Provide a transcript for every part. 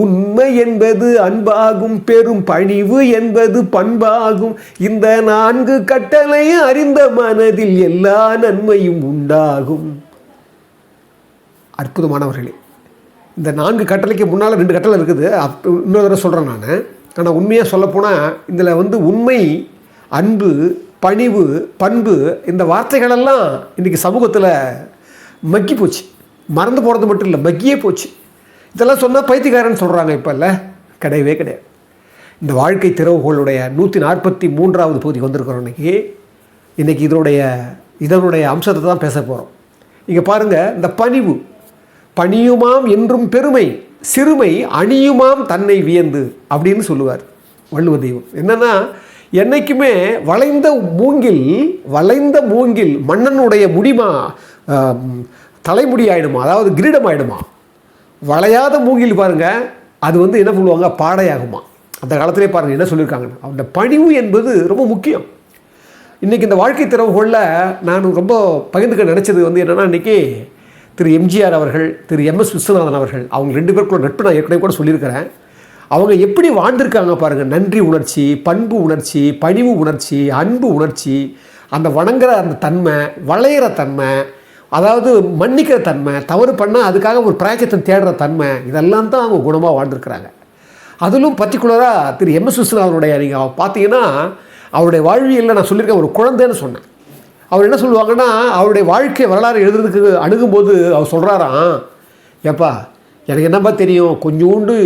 உண்மை என்பது அன்பாகும் பெரும் பணிவு என்பது பண்பாகும். இந்த நான்கு கட்டளை அறிந்த மனதில் எல்லா நன்மையும் உண்டாகும். அற்புதமானவர்களே இந்த நான்கு கட்டளைக்கு முன்னால் ரெண்டு கட்டளை இருக்குது. அப் இன்னொரு தடவை சொல்கிறேன் நான். ஆனால் உண்மையாக சொல்லப்போனால் இதில் வந்து உண்மை அன்பு பணிவு பண்பு இந்த வார்த்தைகளெல்லாம் இன்றைக்கி சமூகத்தில் மக்கி போச்சு. மறந்து போகிறது மட்டும் இல்லை மக்கியே போச்சு. இதெல்லாம் சொன்னால் பைத்தியக்காரன் சொல்கிறாங்க இப்போ இல்லை கிடையவே கிடையாது. இந்த வாழ்க்கை திறவுகளுடைய நூற்றி நாற்பத்தி மூன்றாவது பகுதிக்கு வந்திருக்கிறோம் இன்றைக்கி இன்றைக்கி இதனுடைய இதனுடைய அம்சத்தை தான் பேச போகிறோம் இங்கே பாருங்கள் இந்த பணிவு. பணியுமாம் என்றும் பெருமை சிறுமை அணியுமாம் தன்னை வியந்து அப்படின்னு சொல்லுவார் வள்ளுவ தெய்வம் என்னன்னா என்றைக்குமே வளைந்த மூங்கில் வளைந்த மூங்கில் மன்னனுடைய முடிமா தலைமுடி ஆயிடுமா அதாவது கிரீடம் ஆயிடுமா? வளையாத மூங்கில் பாருங்க அது வந்து என்ன சொல்லுவாங்க? பாடையாகுமா. அந்த காலத்திலே பாருங்க என்ன சொல்லியிருக்காங்க? அந்த பணிவு என்பது ரொம்ப முக்கியம். இன்றைக்கி இந்த வாழ்க்கை திறவுகளில் நான் ரொம்ப பகிர்ந்துக்க நினச்சது வந்து என்னென்னா இன்றைக்கி திரு எம்ஜிஆர் அவர்கள் திரு எம்எஸ் விஸ்வநாதன் அவர்கள் அவங்க ரெண்டு பேருக்குள்ள நட்பு நான் ஏற்கனவே கூட சொல்லியிருக்கிறேன். அவங்க எப்படி வாழ்ந்திருக்காங்க பாருங்கள் நன்றி உணர்ச்சி பண்பு உணர்ச்சி பணிவு உணர்ச்சி அன்பு உணர்ச்சி அந்த வணங்குற அந்த தன்மை வளையிற தன்மை அதாவது மன்னிக்கிற தன்மை தவறு பண்ணால் அதுக்காக ஒரு பிராயக்கத்தை தேடுற தன்மை இதெல்லாம் தான் அவங்க குணமாக வாழ்ந்துருக்குறாங்க. அதிலும் பர்டிகுலராக திரு எம் எஸ் விஸ்வநாதனுடைய நீங்கள் பார்த்தீங்கன்னா அவருடைய வாழ்வியலில் நான் சொல்லியிருக்கேன் ஒரு குழந்தைன்னு சொன்னேன் அவர் என்ன சொல்லுவாங்கன்னா அவருடைய வாழ்க்கை வரலாறு எழுதுறதுக்கு அணுகும்போது அவர் சொல்கிறாராம் ஏப்பா எனக்கு என்னப்பா தெரியும்? கொஞ்சோண்டு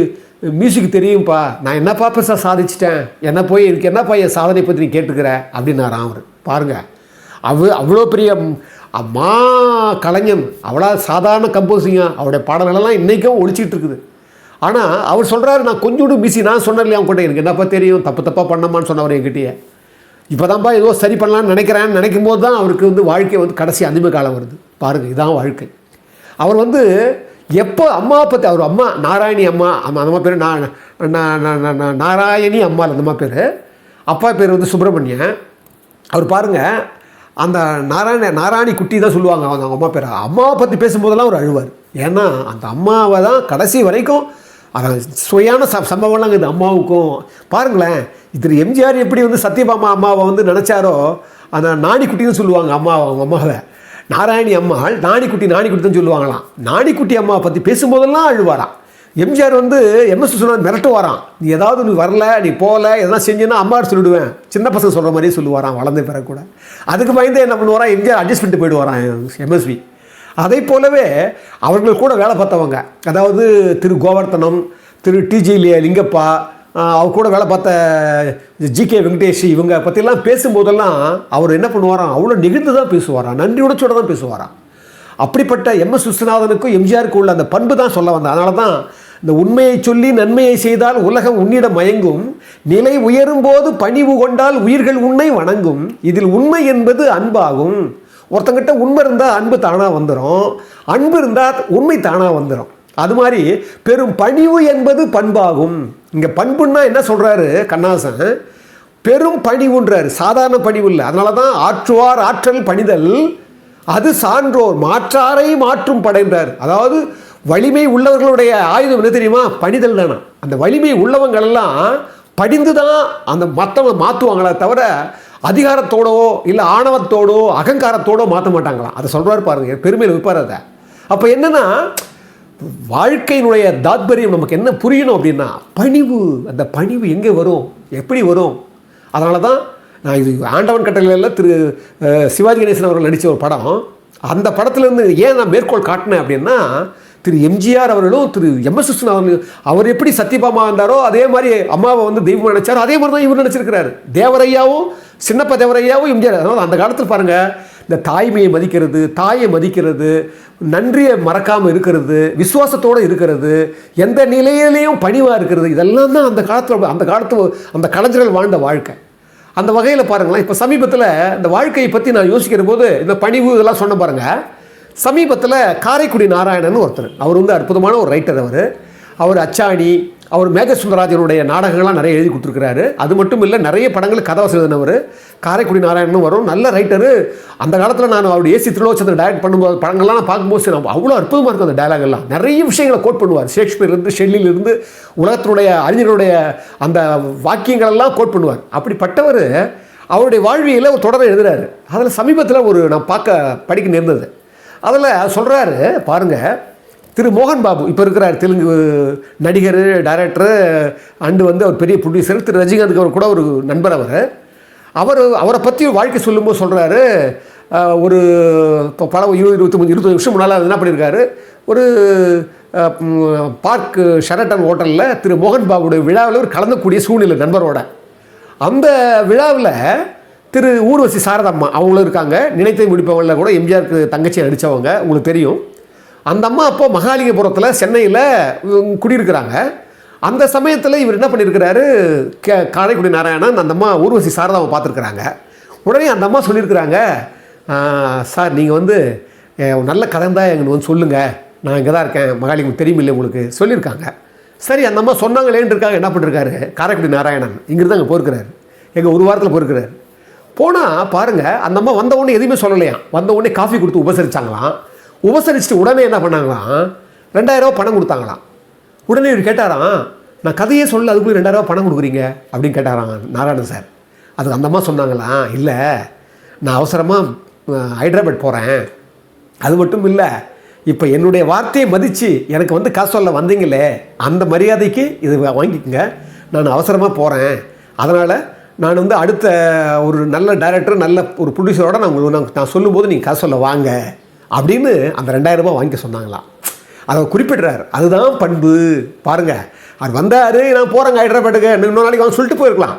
மியூசிக் தெரியும்ப்பா நான் என்னப்பா பெருசாக சாதிச்சிட்டேன்? என்ன போய் எனக்கு என்னப்பா என் சாதனை பற்றி நீ கேட்டுக்கிற அப்படின்னாராம் அவர். பாருங்கள் அவ அவ்வளோ பெரிய அம்மா கலைஞன். அவ்வளோ சாதாரண கம்போசிங்காக அவருடைய பாடல்களெல்லாம் இன்றைக்கும் ஒழிச்சிட்டு இருக்குது. ஆனால் அவர் சொல்கிறாரு நான் கொஞ்சோண்டு பிஸி நான் சொன்னேன் இல்லையா அவங்ககிட்ட எனக்கு என்னப்பா தெரியும்? தப்பு தப்பாக பண்ணமான்னு சொன்னவர் என்கிட்டயே. இப்போ தான்ப்பா ஏதோ சரி பண்ணலாம்னு நினைக்கிறேன்னு நினைக்கும் போது தான் அவருக்கு வந்து வாழ்க்கை வந்து கடைசி அந்திம காலம் வருது. பாருங்கள் இதான் வாழ்க்கை. அவர் வந்து எப்போ அம்மா பற்றி அவர் அம்மா நாராயணி அம்மா அம்மா அந்த அம்மா பேர் நான் நாராயணி அம்மா அந்த அம்மா பேர். அப்பா பேர் வந்து சுப்பிரமணியன். அவர் பாருங்கள் அந்த நாராயண நாராயணி குட்டி தான் சொல்லுவாங்க அவங்க அவங்க அம்மா பேர். அம்மாவை பற்றி பேசும்போதெல்லாம் அவர் அழுவார். ஏன்னா அந்த அம்மாவை தான் கடைசி வரைக்கும் அதான் சுவையான ச சம்பவம்லாம் இருக்குது அம்மாவுக்கும். பாருங்களேன் திரு எம்ஜிஆர் எப்படி வந்து சத்யபாமா அம்மாவை வந்து நினச்சாரோ அந்த நாணிக்குட்டின்னு சொல்லுவாங்க அம்மா அவங்க அம்மாவை. நாராயணி அம்மாள் நாணிக்குட்டி நாணிக்குட்டி தான் சொல்லுவாங்களாம். நாணிக்குட்டி அம்மாவை பற்றி பேசும்போதெல்லாம் அழுவாராம். எம்ஜிஆர் வந்து எம்எஸ் விஸ்வநாத் மிரட்டு வரான் நீ ஏதாவது நீ வரல நீ போகல எதனா செஞ்சுன்னா அம்மாட்டு சொல்லிடுவேன். சின்ன பசங்க சொல்கிற மாதிரியே சொல்லுவாரான் வளர்ந்த பிறகு கூட. அதுக்கு பயந்து என்ன பண்ணுவாராம் எம்ஜிஆர் அட்ஜஸ்ட் பண்ணிட்டு போயிடுவாரான் எம்எஸ்வி அதை போலவே அவர்கள் கூட வேலை பார்த்தவங்க. அதாவது திரு கோவர்த்தனம் திரு டிஜி லிங்கப்பா அவர் கூட வேலை பார்த்த ஜி கே வெங்கடேஷ் இவங்க பற்றிலாம் பேசும்போதெல்லாம் அவர் என்ன பண்ணுவாராம் அவ்வளோ நெகிழ்ந்து தான் பேசுவாராம் நன்றி உணர்ச்சியோட தான் பேசுவாராம். அப்படிப்பட்ட எம்எஸ் விஸ்வநாதனுக்கும் எம்ஜிஆருக்கும் உள்ள அந்த பண்பு தான் சொல்ல வந்தேன். அதனால தான் இந்த உண்மையை சொல்லி நன்மையை செய்தால் உலகம் உன்னிடம் மயங்கும். நிலை உயரும் போது பணிவு கொண்டால் உயிர்கள் உன்னை வணங்கும். இதில் உண்மை என்பது அன்பாகும். ஒருத்தங்கிட்ட உண்மை இருந்தால் அன்பு தானாக வந்துடும் அன்பு இருந்தால் உண்மை தானாக வந்துடும் அது மாதிரி பெரும் பணிவு என்பது பண்பாகும். இங்கே பண்புன்னா என்ன சொல்கிறாரு கண்ணாசன்? பெரும் பணிவுன்றார். சாதாரண பணிவு இல்லை. அதனால தான் ஆற்றுவார் ஆற்றல் பணிதல். அது சான்றோர். மாற்றாரை மாற்றும் படைன்றார். அதாவது வலிமை உள்ளவர்களுடைய ஆயுதம் என்ன தெரியுமா? பணிதல் தானே. அந்த வலிமை உள்ளவங்களெல்லாம் படிந்து தான் அந்த மற்றவங்க மாற்றுவாங்களே தவிர அதிகாரத்தோடோ இல்லை ஆணவத்தோடோ அகங்காரத்தோடோ மாற்ற மாட்டாங்களாம். அதை சொல்கிறார் பாருங்க பெருமையில் வைப்பார் அதை. அப்போ என்னென்னா வாழ்க்கையினுடைய தாத்பரியம் நமக்கு என்ன புரியணும் அப்படின்னா பணிவு. அந்த பணிவு எங்கே வரும்? எப்படி வரும்? அதனால தான் நான் இது ஆண்டவன் கட்டளையில் திரு சிவாஜி கணேசன் அவர்கள் நடித்த ஒரு படம். அந்த படத்துலேருந்து ஏன் நான் மேற்கோள் காட்டினேன் அப்படின்னா திரு எம்ஜிஆர் அவர்களும் திரு எம்எஸ் விஸ்வநாதன் அவர் எப்படி சத்தியபாமா இருந்தாரோ அதே மாதிரி அம்மாவை வந்து தெய்வம் நினைச்சாரோ அதே மாதிரி தான் இவர் நினைச்சிருக்கிறாரு. தேவரையாவும் சின்னப்ப தேவரையாவும் எம்ஜிஆர். அதனால் அந்த காலத்தில் பாருங்கள் இந்த தாய்மையை மதிக்கிறது தாயை மதிக்கிறது நன்றியை மறக்காமல் இருக்கிறது விசுவாசத்தோடு இருக்கிறது எந்த நிலையிலையும் பணிவாக இருக்கிறது இதெல்லாம் தான் அந்த காலத்தில் அந்த காலத்து அந்த கலைஞர்கள் வாழ்ந்த வாழ்க்கை. அந்த வகையில் பாருங்களேன் இப்போ சமீபத்தில் இந்த வாழ்க்கையை பற்றி நான் யோசிக்கிற போது இந்த பணிவு இதெல்லாம் சொன்ன பாருங்கள் சமீபத்தில் காரைக்குடி நாராயணன் ஒருத்தர். அவர் வந்து அற்புதமான ஒரு ரைட்டர் அவர். அவர் அச்சாணி அவர் மேகசுந்தராஜனுடைய நாடகங்கள்லாம் நிறைய எழுதி கொடுத்துருக்கிறாரு. அது மட்டும் இல்லை நிறைய படங்கள் கதை எழுதினவர் காரைக்குடி நாராயணனும் வரும். நல்ல ரைட்டரு அந்த காலத்தில் நான் அவருடைய ஏசி திருலோச்சந்திர டைரக்ட் பண்ணும்போது படங்கள்லாம் நான் பார்க்கும்போது சரி, அவ்வளோ அற்புதமாக இருக்கும் அந்த டைலாகெல்லாம் நிறைய விஷயங்களை கோட் பண்ணுவார். ஷேக்ஸ்பியர்லேருந்து ஷெல்லிலிருந்து உலகத்தினுடைய அறிஞருடைய அந்த வாக்கியங்களெல்லாம் கோட் பண்ணுவார். அப்படிப்பட்டவர் அவருடைய வாழ்வியில் ஒரு தொடரை எழுதுறாரு. அதில் சமீபத்தில் ஒரு நான் பார்க்க படிக்க நேர்ந்தது. அதில் சொல்கிறாரு பாருங்கள் திரு மோகன் பாபு இப்போ இருக்கிறார் தெலுங்கு நடிகர் டைரக்டர் அண்டு வந்து அவர் பெரிய ப்ரொடியூசர் திரு ரஜினிகாந்த் அவர் கூட ஒரு நண்பர் அவர். அவர் அவரை பற்றி வாழ்க்கை சொல்லும்போது சொல்கிறாரு ஒரு இப்போ பல இருபது இருபத்தி இருபது வருஷம் முன்னால் என்ன பண்ணியிருக்காரு ஒரு பார்க் ஷெரட்டன் ஹோட்டலில் திரு மோகன் பாபுடைய விழாவில் ஒரு கலந்தக்கூடிய சூழ்நிலை நண்பரோட. அந்த விழாவில் திரு ஊர்வசி சாரதம்மா அவங்களும் இருக்காங்க. நினைத்து முடிப்பவங்களில் கூட எம்ஜிஆருக்கு தங்கச்சி நடித்தவங்க உங்களுக்கு தெரியும். அந்த அம்மா அப்போ மகாலிங்கபுரத்தில் சென்னையில் குடியிருக்கிறாங்க. அந்த சமயத்தில் இவர் என்ன பண்ணியிருக்கிறாரு? கே காரைக்குடி நாராயணன் அந்த அம்மா ஊர்வசி சாரதாவை பார்த்துருக்குறாங்க. உடனே அந்த அம்மா சொல்லியிருக்கிறாங்க சார் நீங்கள் வந்து நல்ல கதை தான் எங்களுக்கு வந்து சொல்லுங்கள் நான் இங்கே தான் இருக்கேன். மகாலிங்கம் தெரியுமில்லை உங்களுக்கு. சொல்லியிருக்காங்க. சரி அந்த அம்மா சொன்னாங்களேன்னு இருக்காங்க. என்ன பண்ணிருக்காரு? காரைக்குடி நாராயணன். இங்கிருந்து அங்கே போயிருக்கிறாரு. எங்கள் ஒரு வாரத்தில் போயிருக்கிறாரு. போனால் பாருங்கள் அந்த அம்மா வந்த உடனே எதுவுமே சொல்லலையாம் வந்த உடனே காஃபி கொடுத்து உபசரித்தாங்களாம் உபசரிச்சுட்டு உடனே என்ன பண்ணாங்களாம்? ரெண்டாயிரரூவா பணம் கொடுத்தாங்களாம். உடனே இவர் கேட்டாராம் நான் கதையே சொல்ல அதுக்குள்ளே ரெண்டாயிரரூவா பணம் கொடுக்குறீங்க? அப்படின்னு கேட்டாராம் நாராயணன் சார். அதுக்கு அந்த அம்மா சொன்னாங்களாம் இல்லை நான் அவசரமாக ஹைதராபாத் போகிறேன் அது மட்டும் இல்லை இப்போ என்னுடைய வார்த்தையை மதித்து எனக்கு வந்து காசு சொல்ல வந்தீங்களே அந்த மரியாதைக்கு இது வாங்கிக்கோங்க. நான் அவசரமாக போகிறேன் அதனால் நான் வந்து அடுத்த ஒரு நல்ல டைரக்டர் நல்ல ஒரு ப்ரொடியூசரோட நான் உங்களுக்கு நான் நான் சொல்லும்போது நீங்கள் காசு சொல்ல வாங்க அப்படின்னு அந்த ரெண்டாயிரம் ரூபாய் வாங்கிக்க சொன்னாங்களாம் அதை அவர் குறிப்பிடுறார். அதுதான் பண்பு. பாருங்கள் அவர் வந்தார் நான் போகிறேங்க ஹைதராபாத்துக்கு. இன்னொரு நாளைக்கு வாங்க சொல்லிட்டு போயிருக்கலாம்.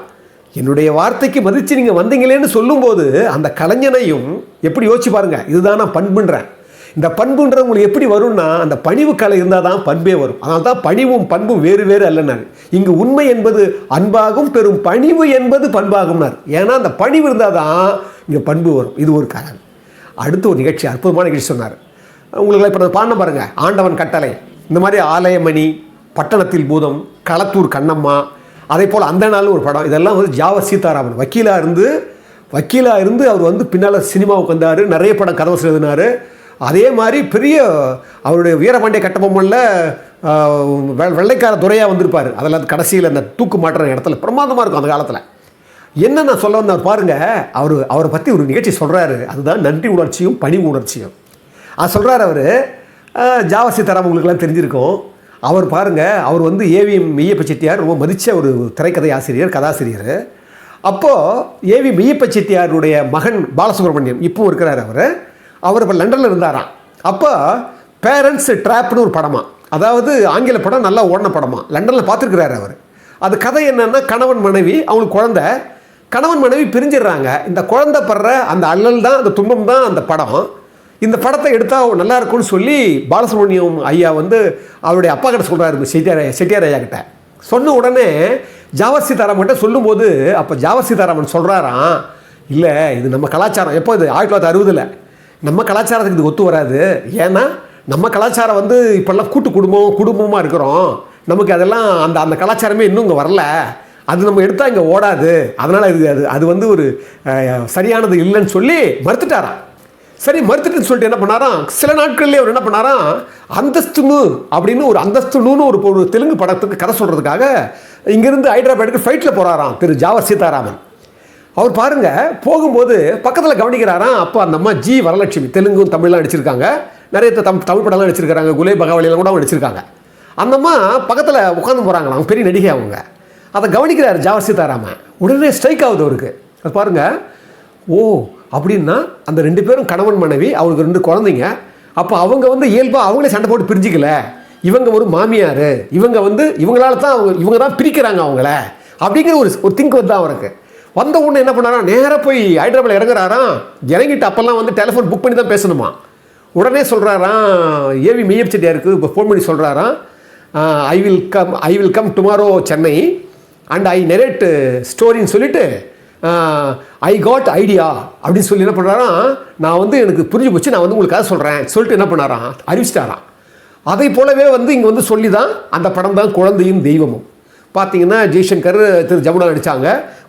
என்னுடைய வார்த்தைக்கு மதித்து நீங்கள் வந்தீங்களேன்னு சொல்லும்போது அந்த கலைஞனையும் எப்படி யோசிச்சு பாருங்கள் இதுதான் நான் பண்புன்றேன். இந்த பண்புன்றது உங்களுக்கு எப்படி வரும்னா அந்த பணிவு கலை இருந்தால் தான் பண்பே வரும். அதனால தான் பணிவும் பண்பும் வேறு வேறு அல்லனார். இங்கு உண்மை என்பது அன்பாகும் பெரும் பணிவு என்பது பண்பாகும்னார். ஏன்னா அந்த பணிவு இருந்தால் தான் இங்கே பண்பு வரும். இது ஒரு காரணம் அடுத்த ஒரு நிகழ்ச்சி அற்புதமான நிகழ்ச்சி சொன்னார். உங்களுக்கு இப்போ நான் பாடின ஆண்டவன் கட்டளை. இந்த மாதிரி ஆலயமணி பட்டணத்தில் பூதம் களத்தூர் கண்ணம்மா அதே போல் அந்த நாள் ஒரு படம். இதெல்லாம் வந்து ஜாவர் சீதாராமன். வக்கீலாக இருந்து வக்கீலாக இருந்து அவர் வந்து பின்னால் சினிமாவுக்கு வந்தார். நிறைய படம் கதவை எழுதினார் அதே மாதிரி பெரிய அவருடைய வீரபாண்டிய கட்டபொம்மனில் வெள்ளைக்கார துறையாக வந்திருப்பார். அதில் கடைசியில் அந்த தூக்கு மாட்டுற இடத்துல பிரமாதமாக இருக்கும் அந்த காலத்தில். என்ன நான் சொல்ல வந்தார் பாருங்கள் அவர் அவரை பற்றி ஒரு நிகழ்ச்சி சொல்கிறாரு அதுதான் நன்றி உணர்ச்சியும் பணி உணர்ச்சியும். அது சொல்கிறார் அவர். ஜாவசி தரம் உங்களுக்குலாம் தெரிஞ்சிருக்கும். அவர் பாருங்கள் அவர் வந்து ஏவிஎம் மெய்யப்ப செட்டியார் ரொம்ப மதித்த ஒரு திரைக்கதை ஆசிரியர் கதாசிரியர். அப்போது ஏவி மெய்யப்ப செட்டியாருடைய மகன் பாலசுப்ரமணியம் இப்போ இருக்கிறார் அவர். அவர் இப்போ லண்டனில் இருந்தாராம். அப்போ பேரண்ட்ஸ் ட்ராப்னு ஒரு படமா. அதாவது ஆங்கில படம் நல்லா ஓடின படமா. லண்டனில் பார்த்துருக்கிறாரு அவர். அது கதை என்னென்னா கணவன் மனைவி அவங்களுக்கு குழந்தை. கணவன் மனைவி பிரிஞ்சிடுறாங்க. இந்த குழந்தை படுற அந்த அல்லல் தான் அந்த துன்பம் தான் அந்த படம். இந்த படத்தை எடுத்தால் நல்லா இருக்கும்னு சொல்லி பாலசுப்ரமணியம் ஐயா வந்து அவருடைய அப்பா கிட்ட சொல்கிறாரு செட்டியார் செட்டியார் ஐயா கிட்ட. சொன்ன உடனே ஜாவர் சீதாராமன் கிட்ட சொல்லும்போது அப்போ ஜாவர் சீதாராமன் சொல்கிறாராம் இல்லை இது நம்ம கலாச்சாரம். எப்போ இது? ஆயிரத்தி தொள்ளாயிரத்தி அறுபதில். நம்ம கலாச்சாரத்துக்கு இது ஒத்து வராது. ஏன்னா நம்ம கலாச்சாரம் வந்து இப்போல்லாம் கூட்டு குடும்பம் குடும்பமாக இருக்கிறோம். நமக்கு அதெல்லாம் அந்த அந்த கலாச்சாரமே இன்னும் இங்கே வரல. அது நம்ம எடுத்தால் இங்கே ஓடாது. அதனால் இது அது அது வந்து ஒரு சரியானது இல்லைன்னு சொல்லி மறுத்துட்டாராம் சரி மறுத்துட்டுன்னு சொல்லிட்டு என்ன பண்ணாராம் சில நாட்கள்லேயே அவர் என்ன பண்ணாராம் அந்தஸ்துனு அப்படின்னு ஒரு அந்தஸ்துனுன்னு ஒரு ஒரு தெலுங்கு படத்துக்கு கதை சொல்கிறதுக்காக இங்கேருந்து ஹைதராபாத்துக்கு ஃப்ளைட்டில் போகிறாராம் திரு ஜாவர் சீதாராமன். அவர் பாருங்க போகும்போது பக்கத்தில் கவனிக்கிறாராம் அப்போ அந்த அம்மா ஜி வரலட்சுமி தெலுங்கும் தமிழ்லாம் நடிச்சிருக்காங்க நிறைய தம் தமிழ் படம்லாம் நடிச்சிருக்காங்க குலே பகாவலியெல்லாம் கூட அவங்க நடிச்சிருக்காங்க அந்த அம்மா பக்கத்தில் உட்காந்து போகிறாங்களா அவங்க பெரிய நடிகை அவங்க. அதை கவனிக்கிறார் ஜாவர் சீதாராமன். உடனே ஸ்ட்ரைக் ஆகுது அவருக்கு. அது பாருங்க ஓ அப்படின்னா அந்த ரெண்டு பேரும் கணவன் மனைவி அவங்களுக்கு ரெண்டு குழந்தைங்க. அப்போ அவங்க வந்து இயல்பாக அவங்களே சண்டை போட்டு பிரிஞ்சிக்கல. இவங்க ஒரு மாமியார் இவங்க வந்து இவங்களால தான் அவங்க இவங்க தான் பிரிக்கிறாங்க அவங்கள. அப்படிங்கிற ஒரு ஒரு திங்க் வந்து அவருக்கு. வந்த உடனே என்ன பண்ணாரா? நேராக போய் ஹைதராபாத் இறங்குறாராம் இறங்கிட்டு அப்போல்லாம் வந்து டெலிஃபோன் புக் பண்ணி தான் பேசணுமா? உடனே சொல்கிறாராம் ஏவி மெய்யப் செட்டியாருக்கு இப்போ ஃபோன் பண்ணி சொல்கிறாராம் I will come I will come tomorrow Chennai. And I narrate ஸ்டோரின்னு சொல்லிட்டு ஐ காட் ஐடியா அப்படின்னு சொல்லி என்ன பண்ணுறாராம் நான் வந்து எனக்கு புரிஞ்சு போச்சு. நான் வந்து உங்களுக்கு கதை சொல்கிறேன் சொல்லிட்டு என்ன பண்ணாராம் அறிவிச்சிட்டாராம் அதை போலவே வந்து இங்கே வந்து சொல்லி தான் அந்த படம் தான் குழந்தையும் தெய்வமும். பார்த்தீங்கன்னா ஜெய்சங்கர் திரு. ஜமுனா நடித்தாங்க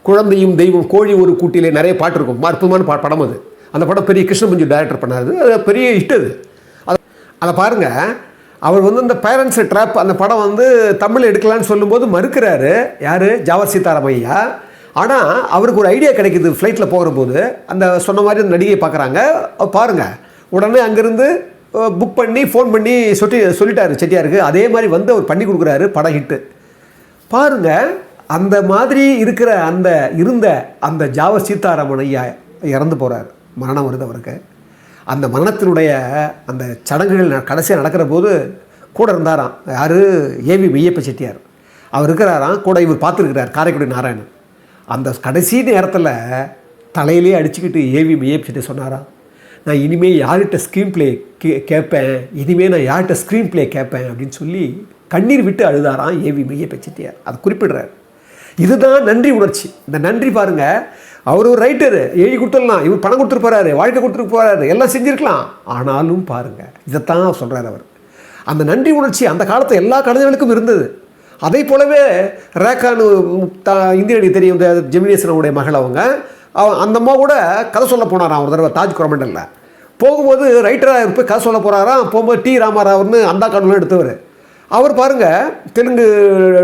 குழந்தையும் தெய்வம் கோழி ஒரு கூட்டிலே நிறைய பாட்டு இருக்கும். அற்புதமான பா படம் அது. அந்த படம் பெரிய கிருஷ்ணமஞ்சு டைரக்டர் பண்ணாரு. அது பெரிய ஹிட் அது. அது அதை பாருங்கள் அவர் வந்து இந்த பேரண்ட்ஸ் ட்ராப் அந்த படம் வந்து தமிழ் எடுக்கலான்னு சொல்லும்போது மறுக்கிறாரு. யார்? ஜாவர் சீதாராம் ஐயா. ஆனால் அவருக்கு ஒரு ஐடியா கிடைக்குது ஃப்ளைட்டில் போகிற போது அந்த சொன்ன மாதிரி அந்த நடிகையை பார்க்குறாங்க பாருங்கள் உடனே அங்கேருந்து புக் பண்ணி ஃபோன் பண்ணி சொல்லி சொல்லிட்டாரு செட்டியாருக்கு. அதே மாதிரி வந்து அவர் பண்ணி கொடுக்குறாரு. படம் ஹிட்டு பாருங்க அந்த மாதிரி இருக்கிற அந்த இருந்த அந்த ஜாவ சீதாராமன் ஐயா இறந்து போகிறார் மரணம் வருது அவருக்கு. அந்த மரணத்தினுடைய அந்த சடங்குகள் கடைசியாக நடக்கிற போது கூட இருந்தாராம். யார்? ஏவி மெய்யப்ப செட்டியார். அவர் இருக்கிறாராம். கூட இவர் பார்த்துருக்கிறார். காரைக்குடி நாராயணன். அந்த கடைசி நேரத்தில் தலையிலே அடிச்சுக்கிட்டு ஏவி மெய்யப்ப செட்டி சொன்னாராம். நான் இனிமேல் யார்கிட்ட ஸ்க்ரீன் ப்ளே கே கேட்பேன் இனிமேல் நான் யார்கிட்ட ஸ்க்ரீன் ப்ளே கேட்பேன் அப்படின்னு சொல்லி கண்ணீர் விட்டு அழுதாராம் ஏவி மெய்யப்ப செட்டியார் அதை குறிப்பிடுறார். இதுதான் நன்றி உணர்ச்சி. இந்த நன்றி பாருங்க அவர் ஒரு ரைட்டரு எழுதி கொடுத்துடலாம். இவர் பணம் கொடுத்துருப்பாரு வாழ்க்கை கொடுத்துட்டு போறாரு எல்லாம் செஞ்சுருக்கலாம். ஆனாலும் பாருங்கள் இதைத்தான் சொல்கிறார் அவர். அந்த நன்றி உணர்ச்சி அந்த காலத்தில் எல்லா கலைஞர்களுக்கும் இருந்தது. அதே போலவே ரேகான்னு த தெரியும் இந்த ஜெமினேசனுடைய மகள் அவங்க. அந்த அம்மா கூட கதை சொல்ல போனாராம் ஒரு தடவை தாஜ் குரமண்டலில். போகும்போது ரைட்டராக போய் கதை சொல்ல போகிறாராம் போகும்போது டி ராமாராவ்னு அந்த கண்ணுலாம் எடுத்தவர். அவர் பாருங்க தெலுங்கு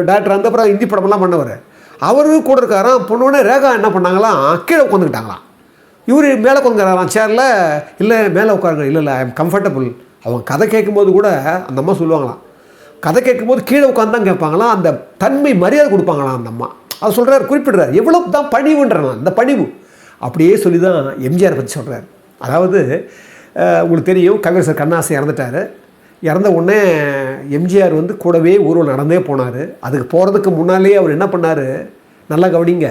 டேரக்டர் அந்த அப்புறம் ஹிந்தி படமெல்லாம் பண்ணவர். அவரு கூட இருக்காராம் பொண்ணோடனே ரேகா என்ன பண்ணாங்களாம் கீழே உட்காந்துக்கிட்டாங்களாம் இவர் மேலே உட்காந்துக்கிறாராம் சேரில் இல்லை மேலே உட்காருங்க. இல்லை இல்லை ஐ எம் கம்ஃபர்டபுள் அவங்க கதை கேட்கும்போது கூட அந்த அம்மா சொல்லுவாங்களாம். கதை கேட்கும்போது கீழே உட்காந்து தான் கேட்பாங்களாம். அந்த தன்மை மரியாதை கொடுப்பாங்களாம் அந்த அம்மா. அது சொல்கிறார் குறிப்பிடுறார். எவ்வளோ தான் பணிவுன்றான் அந்த பணிவு. அப்படியே சொல்லி தான் எம்ஜிஆர் பற்றி சொல்கிறார் அதாவது உங்களுக்கு தெரியும் கவிரசர் கண்ணாசை இறந்துட்டார். இறந்த உடனே எம்ஜிஆர் வந்து கூடவே ஊர்வலம் நடந்தே போனார். அதுக்கு போகிறதுக்கு முன்னாலே அவர் என்ன பண்ணார்? நல்லா கவனிங்க.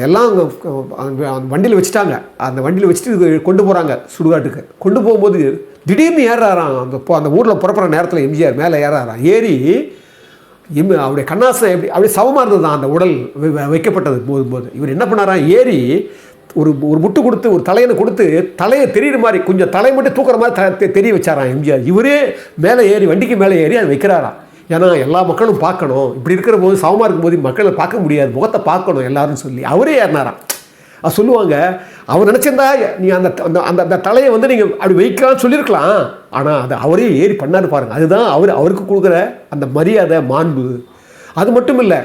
எல்லாம் அங்கே வண்டியில் வச்சுட்டாங்க. அந்த வண்டியில் வச்சுட்டு கொண்டு போகிறாங்க சுடுகாட்டுக்கு. கொண்டு போகும்போது திடீர்னு ஏறாராம் அந்த அந்த ஊரில் புறப்படுற நேரத்தில் எம்ஜிஆர் மேலே ஏறாராம். ஏறி எம் அவருடைய கண்ணாசனம் எப்படி அப்படியே சவமாக இருந்தது தான் அந்த உடல் வை- வை- வைக்கப்பட்டது போதும்போது. இவர் என்ன பண்ணாராம்? ஏறி ஒரு ஒரு முட்டு கொடுத்து ஒரு தலையனை கொடுத்து தலையை தெரியுற மாதிரி கொஞ்சம் தலை மட்டும் தூக்குற மாதிரி தெரிய வச்சாராம் எம்ஜிஆர்? இவரே மேலே ஏறி வண்டிக்கு மேலே ஏறி அதை வைக்கிறாராம் ஏன்னா எல்லா மக்களும் பார்க்கணும். இப்படி இருக்கிற போது சமமாக இருக்கும்போது மக்களை பார்க்க முடியாது. முகத்தை பார்க்கணும் எல்லாரும் சொல்லி. அவரே ஏறினாராம் அது சொல்லுவாங்க அவர் நினச்சிருந்தா நீ அந்த அந்த அந்த அந்த தலையை வந்து நீங்கள் அப்படி வைக்கலாம்னு சொல்லியிருக்கலாம். ஆனால் அதை அவரே ஏறி பண்ணாரு பாருங்க. அதுதான் அவர் அவருக்கு கொடுக்குற அந்த மரியாதை மாண்பு. அது மட்டும் இல்லை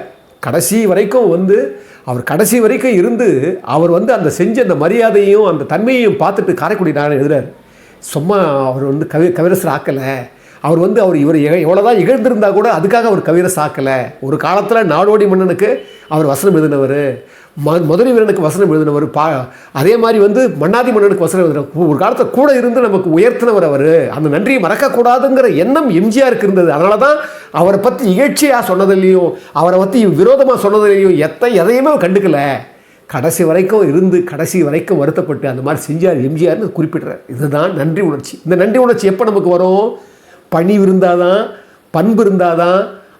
கடைசி வரைக்கும் வந்து அவர் கடைசி வரைக்கும் இருந்து அவர் வந்து அந்த செஞ்ச அந்த மரியாதையும் அந்த தன்மையையும் பார்த்துட்டு காரைக்குடி நான் எழுதுறாரு. சும்மா அவர் வந்து கவி கவிரசர் ஆக்கலை. அவர் வந்து அவர் இவர் எவ்வளோதான் இகழ்ந்திருந்தால் கூட அதுக்காக அவர் கவிரஸ் ஆக்கலை. ஒரு காலத்தில் நாடோடி மன்னனுக்கு அவர் வசனம் எழுதினவர். ம மதுரை வீரனுக்கு வசனம் எழுதினவர் பா அதே மாதிரி வந்து மன்னாதி மன்னனுக்கு வசனம் எழுதினவர் ஒரு காலத்தில் கூட இருந்து நமக்கு உயர்த்தினவர் அவர். அந்த நன்றியை மறக்கக்கூடாதுங்கிற எண்ணம் எம்ஜிஆருக்கு இருந்தது. அதனால தான் அவரை பற்றி இகழ்ச்சியாக சொன்னதுலேயும் அவரை பற்றி விரோதமாக சொன்னதுலேயும் எத்தை எதையுமே கண்டுக்கலை கண்டுக்கல. கடைசி வரைக்கும் இருந்து கடைசி வரைக்கும் வருத்தப்பட்டு அந்த மாதிரி செஞ்சார் எம்ஜிஆர்னு குறிப்பிடுறார். இதுதான் நன்றி உணர்ச்சி. இந்த நன்றி உணர்ச்சி எப்போ நமக்கு வரும்? பனி இருந்தால் தான் பண்பு இருந்தால் தான்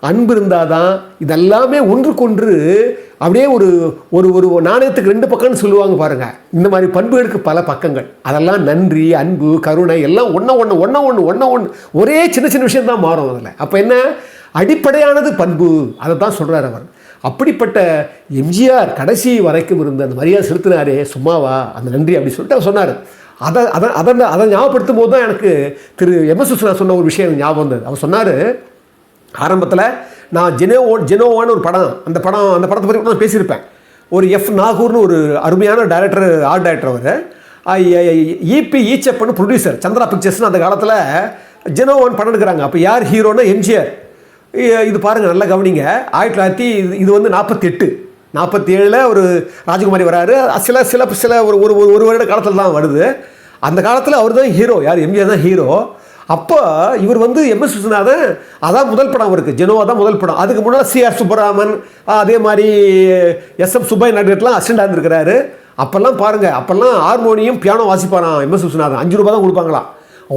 அன்பு இருந்தால் தான் இதெல்லாமே ஒன்றுக்கொன்று அப்படியே ஒரு ஒரு ஒரு நாணயத்துக்கு ரெண்டு பக்கம்னு சொல்லுவாங்க பாருங்கள் இந்த மாதிரி பண்புகளுக்கு பல பக்கங்கள். அதெல்லாம் நன்றி அன்பு கருணை எல்லாம் ஒன்றா ஒன்று ஒன்றா ஒன்று ஒன்றா ஒன்று ஒரே சின்ன சின்ன விஷயம் தான் மாறும் அதில். அப்போ என்ன? அடிப்படையானது பண்பு. அதை தான் சொல்கிறார் அவர். அப்படிப்பட்ட எம்ஜிஆர் கடைசி வரைக்கும் இருந்த அந்த மரியாதை செலுத்தினாரே சும்மாவா? அந்த நன்றி அப்படி சொல்லிட்டு அவர் சொன்னார். அதை அதை அதை அதை ஞாபகப்படுத்தும் போது தான் எனக்கு திரு எம்எஸ் விஸ்வநாத் சொன்ன ஒரு விஷயம் எனக்கு ஞாபகம் வந்தது. அவர் சொன்னார் ஆரம்பத்தில் நான் ஜெனோவோ ஜெனோவான்னு ஒரு படம் அந்த படம் அந்த படத்தை பற்றி கூட நான் பேசியிருப்பேன். ஒரு எஃப் நாகூர்னு ஒரு அருமையான டைரக்டர் ஆர்ட் டைரக்டர் அவர். இபி ஈச்சப்பன்னு ப்ரொடியூசர் சந்திரா பிக்சர்ஸ்னு அந்த காலத்தில் ஜெனோவான் படம் எடுக்கிறாங்க. அப்போ யார் ஹீரோனா எம்ஜிஆர். இது பாருங்கள் நல்லா கவனிங்க. ஆயிரத்தி தொள்ளாயிரத்தி இது- இது வந்து நாற்பத்தெட்டு நாற்பத்தி ஏழில் ஒரு ராஜகுமாரி வராரு. சில சில சில ஒரு ஒரு ஒரு- ஒரு வருட காலத்தில் தான் வருது. அந்த காலத்தில் அவர் தான் ஹீரோ யார்? எம்ஜிஆர் தான் ஹீரோ அப்போ இவர் வந்து எம்எஸ் விஸ்வநாதன் அதான் முதல் படம் அவருக்கு. ஜெனோவா தான் முதல் படம். அதுக்கு முன்னால் சிஆர் சுப்பராமன் அதே மாதிரி எஸ் எம் சுப்பைய நாட்டுலாம் அசிஸ்டண்டாக இருந்திருக்கிறாரு. அப்போல்லாம் பாருங்கள் அப்போல்லாம் ஹார்மோனியம் பியானோ வாசிப்பாராம் எம்எஸ் விஸ்வநாதன் அஞ்சு ரூபா தான் கொடுப்பாங்களாம்.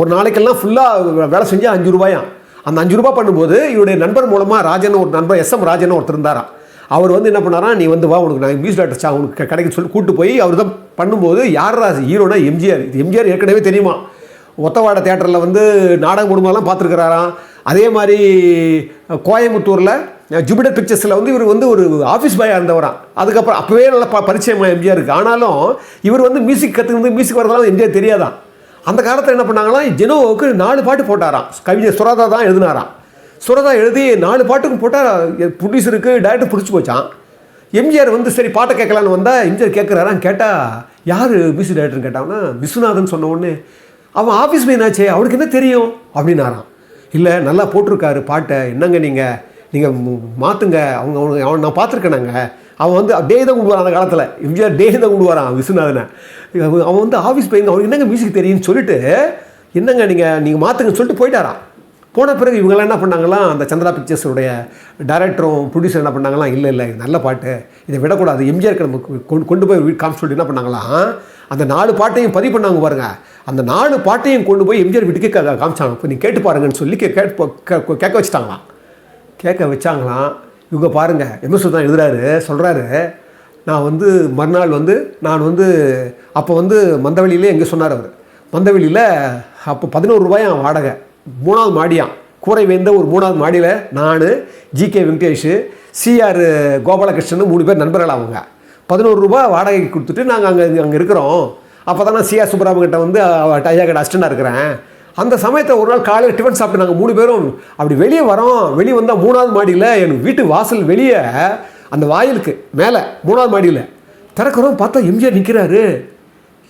ஒரு நாளைக்கெல்லாம் ஃபுல்லாக வேலை செஞ்சு அஞ்சு ரூபாயாம் அந்த அஞ்சு ரூபாய் பண்ணும்போது இவருடைய நண்பர் மூலமாக ராஜன் ஒரு நண்பர் எஸ் எம் ராஜன் ஒருத்தர் இருந்தாராம் அவர் வந்து என்ன பண்ணாரா? நீ வந்து வா உனக்கு நான் மியூசிக் டாக்டர் உனக்கு கடைக்கு சொல்லி கூப்பிட்டு போய் அவர் தான் பண்ணும்போது யாரா ஹீரோனா எம்ஜிஆர்? எம்ஜிஆர் ஏற்கனவே தெரியுமா? ஒத்தவாட தேட்டரில் வந்து நாடக குடும்பம்லாம் பார்த்துருக்கிறாராம். அதே மாதிரி கோயம்புத்தூரில் ஜூபிடர் பிக்சர்ஸில் வந்து இவர் வந்து ஒரு ஆஃபீஸ் பாயாக இருந்தவராம். அதுக்கப்புறம் அப்போவே நல்லா ப பரிச்சயமா எம்ஜிஆர் இருக்குது ஆனாலும் இவர் வந்து மியூசிக் கற்றுக்கிறது மியூசிக் வரதெல்லாம் எம்ஜிஆர் தெரியாதான் அந்த காலத்தில் என்ன பண்ணாங்கன்னா ஜெனோவுக்கு நாலு பாட்டு போட்டாராம். கவிஞர் சுரதா தான் எழுதினாராம். சுரதா எழுதி நாலு பாட்டுக்கும் போட்டால் ப்ரொடியூசருக்கு டேரக்டர் பிடிச்சி போச்சான் எம்ஜிஆர் வந்து சரி பாட்டை கேட்கலான்னு வந்தால் எம்ஜிஆர் கேட்குறாராம். கேட்டால் யார் மியூசிக் டைரக்டர்னு கேட்டாங்கன்னா விஸ்வநாதன் சொன்ன உடனே அவன் ஆஃபீஸ் பையனாச்சே அவனுக்கு என்ன தெரியும்? அப்படின்னாராம். இல்லை நல்லா போட்டிருக்காரு பாட்டை. என்னங்க நீங்கள் நீங்கள் மாற்றுங்க அவங்க அவனுக்கு அவன் நான் பார்த்துருக்கேனாங்க அவன் வந்து டே தான் கொண்டு வரான் அந்த காலத்தில். எம்ஜிஆர் டே தான் கொண்டு வரான் விஸ்வநாதனை. அவன் வந்து ஆஃபீஸ் பையங்க அவனுக்கு என்னங்க மியூசிக் தெரியும்னு சொல்லிட்டு என்னங்க நீங்கள் நீங்கள் மாற்றுங்கன்னு சொல்லிட்டு போயிட்டாரான் போன பிறகு இவங்கெல்லாம் என்ன பண்ணாங்களாம் அந்த சந்திரா பிக்சர்ஸுடைய டைரக்டரும் ப்ரொடியூசர் என்ன பண்ணாங்களாம் இல்லை இல்லை இது நல்ல பாட்டு. இதை விடக்கூடாது. எம்ஜிஆருக்கு நமக்கு கொண்டு கொண்டு போய் வீட் காமிச்சு சொல்லிட்டு என்ன பண்ணாங்களாம் அந்த நாலு பாட்டையும் பதிவு பண்ணாங்க பாருங்கள் அந்த நாலு பாட்டையும் கொண்டு போய் எம்ஜிஆர் வீட்டுக்கு காமிச்சாங்க. இப்போ நீ கேட்டு பாருங்கன்னு சொல்லி கே கேட்டு கேட்க வச்சுட்டாங்களாம். கேட்க வச்சாங்களாம். இவங்க பாருங்கள் எம்எஸ் தான் எழுதுறாரு சொல்கிறாரு நான் வந்து மறுநாள் வந்து நான் வந்து அப்போ வந்து மந்தவெளியிலே எங்கே சொன்னார் அவர். மந்தவெளியில் அப்போ பதினோரு ரூபாயாம் வாடகை. மூணாவது மாடியான் கூரை வேந்த ஒரு மூணாவது மாடியில் நான் ஜிகே வெங்கடேஷ் சிஆர் கோபாலகிருஷ்ணன் மூணு பேர் நண்பர்கள் அவங்க. பதினோரு ரூபா வாடகைக்கு கொடுத்துட்டு நாங்கள் அங்கே அங்கே இருக்கிறோம். அப்போ தான் நான் சிஆர் சுப்பராமகிட்ட வந்து அவ- கடை கிட்ட இருக்கிறேன். அந்த சமயத்தில் ஒரு நாள் காலையில் டிஃபன் சாப்பிட்டு நாங்கள் மூணு பேரும் அப்படி வெளியே வரோம். வெளியே வந்தால் மூணாவது மாடியில் என் வீட்டு வாசல் வெளியே அந்த வாயிலுக்கு மேலே மூணாவது மாடியில். திறக்கிறோம் பார்த்தா எம்ஜிஆர் நிற்கிறாரு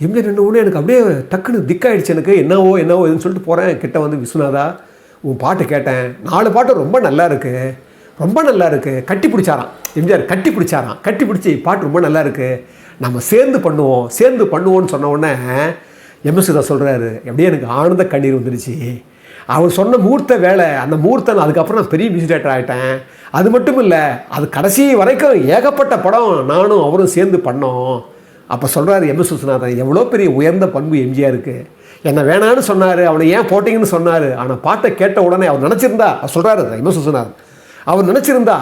எம்ஜிஆர் ரெண்டு உடனே எனக்கு அப்படியே டக்குன்னு திக்காயிடுச்சு எனக்கு. என்னவோ என்னவோ இதுன்னு சொல்லிட்டு போகிறேன் கிட்ட வந்து விஸ்வநாதா உன் பாட்டு கேட்டேன். நாலு பாட்டு ரொம்ப நல்லா இருக்குது ரொம்ப நல்லா இருக்குது கட்டி பிடிச்சாராம். எம்ஜிஆர் கட்டி பிடிச்சாராம். கட்டி பிடிச்சி பாட்டு ரொம்ப நல்லா இருக்குது நம்ம சேர்ந்து பண்ணுவோம். சேர்ந்து பண்ணுவோம்னு சொன்ன உடனே எம்எஸ் சொல்கிறாரு அப்படியே எனக்கு ஆனந்த கண்ணீர் வந்துடுச்சு. அவர் சொன்ன மூர்த்த வேலை அந்த மூர்த்தன் அதுக்கப்புறம் நான் பெரிய மியூசிக் டேரக்டர் ஆகிட்டேன் அது மட்டும் இல்லை அது கடைசி வரைக்கும் ஏகப்பட்ட படம் நானும் அவரும் சேர்ந்து பண்ணோம். அப்போ சொல்கிறாரு எம் எஸ் விஸ்வநாதன் எவ்வளோ பெரிய உயர்ந்த பண்பு எம்ஜிஆருக்கு. என்னை வேணான்னு சொன்னார் அவனை ஏன் போட்டிங்கன்னு சொன்னார். ஆனால் பாட்டை கேட்ட உடனே அவர் நினச்சிருந்தா அவர் சொல்கிறாரு எம் எஸ் விஸ்வநாதன் அவர் நினச்சிருந்தா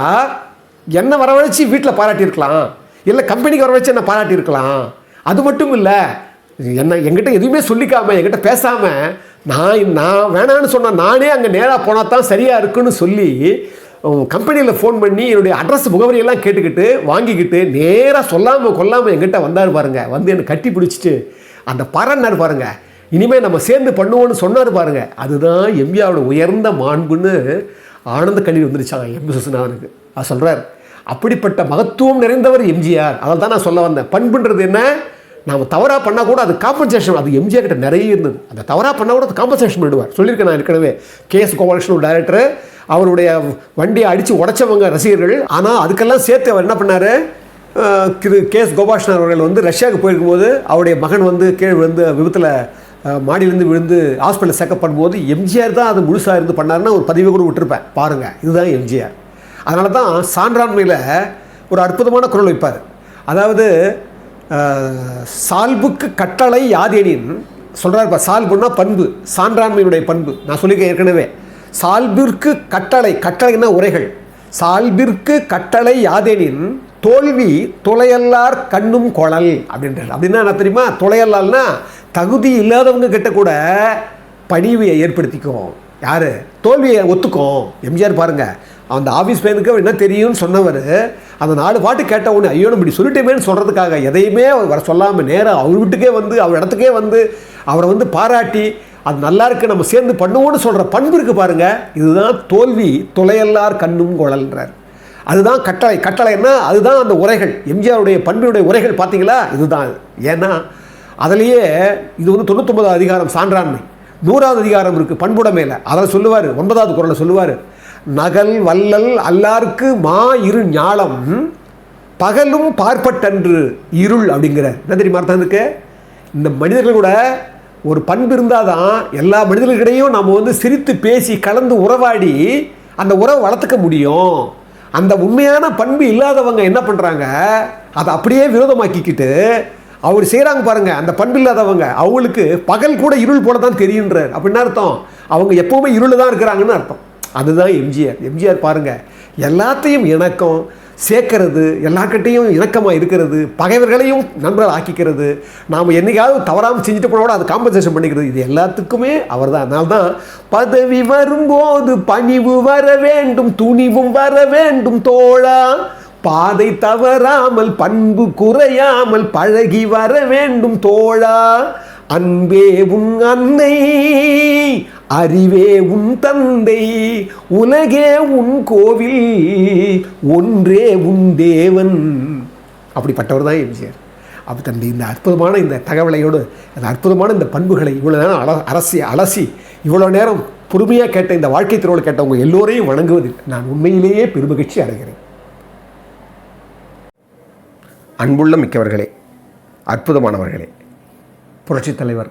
என்னை வரவழைச்சி வீட்டில் பாராட்டியிருக்கலாம். இல்லை கம்பெனிக்கு வரவழைச்சி என்னை பாராட்டியிருக்கலாம். அது மட்டும் இல்லை என்ன என்கிட்ட எதுவுமே சொல்லிக்காம என்கிட்ட பேசாமல் நான் நான் வேணான்னு சொன்னால் நானே அங்கே நேராக போனால் தான் சரியாக இருக்குன்னு சொல்லி கம்பெனியில் ஃபோன் பண்ணி என்னுடைய அட்ரஸ் முகவரியெல்லாம் கேட்டுக்கிட்டு வாங்கிக்கிட்டு நேராக சொல்லாமல் கொல்லாமல் என்கிட்ட வந்தார் பாருங்கள் வந்து என்னை கட்டி பிடிச்சிட்டு அந்த பறன்னார் பாருங்கள் இனிமேல் நம்ம சேர்ந்து பண்ணுவோன்னு சொன்னார் பாருங்கள் அதுதான் எம்ஜிஆரோட உயர்ந்த மாண்புன்னு ஆனந்த கண்ணீர் வந்துருச்சாங்க எம். விஸ்வநாதனுக்கு அவர் சொல்கிறார் அப்படிப்பட்ட மகத்துவம் நிறைந்தவர் எம்ஜிஆர் அதில் தான் நான் சொல்ல வந்தேன். பண்புன்றது என்ன? நாம் தவறாக பண்ணால் கூட அது காம்பன்சேஷன் அது எம்ஜிஆர் கிட்ட நிறைய இருந்தது. அந்த தவறாக பண்ணால் கூட அது காம்பன்சேஷன் பண்ணிடுவார் சொல்லியிருக்கேன் நான் ஏற்கனவே. கேஎஸ் கோபாலகிருஷ்ணன் ஒரு டைரக்டர் அவருடைய வண்டியை அடித்து உடைச்சவங்க ரசிகர்கள். ஆனால் அதுக்கெல்லாம் சேர்த்து அவர் என்ன பண்ணார்? திரு கேஎஸ் கோபாலகிருஷ்ணன் அவர்கள் வந்து ரஷ்யாவுக்கு போயிருக்கும்போது அவருடைய மகன் வந்து கீழே வந்து விபத்தில் மாடியிலேருந்து விழுந்து ஹாஸ்பிட்டலில் செக்கப் பண்ணும்போது எம்ஜிஆர் தான் அது முழுசாக இருந்து பண்ணாருன்னா ஒரு பதிவை கூட விட்டுருப்பேன். பாருங்கள் இதுதான் எம்ஜிஆர். அதனால தான் சான்றாண்மையில் ஒரு அற்புதமான குரல் வைப்பார். அதாவது சால்புக்கு கட்டளை யாதெனின் சொல்கிறார் இப்போ சால்புன்னா பண்பு சான்றாண்மையினுடைய பண்பு. நான் சொல்லியிருக்கேன் ஏற்கனவே. சால்பிற்கு கட்டளை கட்டளைன்னா உரைகள். சால்பிற்கு கட்டளை யாதெனின் தோல்வி துளையல்லார் கண்ணும் குழல் அப்படின்றார். அப்படின்னா என்ன தெரியுமா? துளையல்லால்னா தகுதி இல்லாதவங்க கிட்ட கூட பணிவை ஏற்படுத்திக்கும். யார்? தோல்வியை ஒத்துக்கும். எம்ஜிஆர் பாருங்கள் அந்த ஆஃபீஸ் பையனுக்கு என்ன தெரியும்னு சொன்னவர் அந்த நாலு பாட்டு கேட்ட உடனே ஐயோ இப்படி சொல்லிட்டேமேன்னு சொல்கிறதுக்காக எதையுமே அவர் வர சொல்லாமல் நேராக அவர் வீட்டுக்கே வந்து அவர் இடத்துக்கே வந்து அவரை வந்து பாராட்டி அது நல்லா இருக்கு நம்ம சேர்ந்து பண்ணுவோம்னு சொல்கிற பண்பு இருக்குது பாருங்கள் இதுதான் தோல்வி துளையல்லார் கண்ணும் குழல்ன்றார். அதுதான் கட்டளை. கட்டளைன்னா அதுதான் அந்த உரைகள். எம்ஜிஆருடைய பண்பினுடைய உரைகள் பார்த்தீங்களா? இதுதான். ஏன்னா அதுலேயே இது வந்து தொண்ணூத்தொம்பதாவது அதிகாரம் சான்றாண்மை. நூறாவது அதிகாரம் இருக்குது பண்புடைமையில் அதில் சொல்லுவார் ஒன்பதாவது குரலை சொல்லுவார் நகல் வல்லல் அல்லார்க்கு மா இரு ஞாலம் பகலும் பார்ப்பட்டன்று இருள் அப்படிங்கிறார். என்ன தெரியுமா அர்த்தம் இருக்கு இந்த மனிதர்கள் கூட ஒரு பண்பு இருந்தால் தான் எல்லா மனிதர்களிடையும் நம்ம வந்து சிரித்து பேசி கலந்து உறவாடி அந்த உறவை வளர்த்துக்க முடியும். அந்த உண்மையான பண்பு இல்லாதவங்க என்ன பண்ணுறாங்க அதை அப்படியே விரோதமாக்கிக்கிட்டு அவர் செய்கிறாங்க பாருங்கள் அந்த பண்பு இல்லாதவங்க அவங்களுக்கு பகல் கூட இருள் போல தான் தெரியுன்றார். அப்படின்னு அர்த்தம்? அவங்க எப்பவுமே இருள் தான் இருக்கிறாங்கன்னு அர்த்தம். அதுதான் எம்ஜிஆர். எம்ஜிஆர் பாருங்கள் எல்லாத்தையும் இணக்கம் சேர்க்கறது எல்லாக்கிட்டையும் இணக்கமாக இருக்கிறது பகைவர்களையும் நண்பர்கள் ஆக்கிக்கிறது நாம் என்னைக்காவது தவறாமல் செஞ்சுட்டு போனோட அது காம்பன்சேஷன் பண்ணிக்கிறது இது எல்லாத்துக்குமே அவர் தான் அதனால தான் பதவி வரும்போது பணிவு வர வேண்டும் துணிவும் வர வேண்டும் தோழா. பாதை தவறாமல் பண்பு குறையாமல் பழகி வர வேண்டும் தோழா. அன்பே உன் அன்னை அறிவே உன் தந்தை உலகே உன் கோவில் ஒன்றே உன் தேவன். அப்படிப்பட்டவர் தான் எம்ஜிஆர். அப்போ தந்தை இந்த அற்புதமான இந்த தகவலையோடு அந்த அற்புதமான இந்த பண்புகளை இவ்வளோ நேரம் அல அரசி அலசி இவ்வளோ நேரம் பொறுமையாக கேட்ட இந்த வாழ்க்கை திறவுகள் கேட்டவங்க எல்லோரையும் வணங்குவதில் நான் உண்மையிலேயே பெருமகிழ்ச்சி அடைகிறேன். அன்புள்ள மிக்கவர்களே அற்புதமானவர்களே புரட்சித் தலைவர்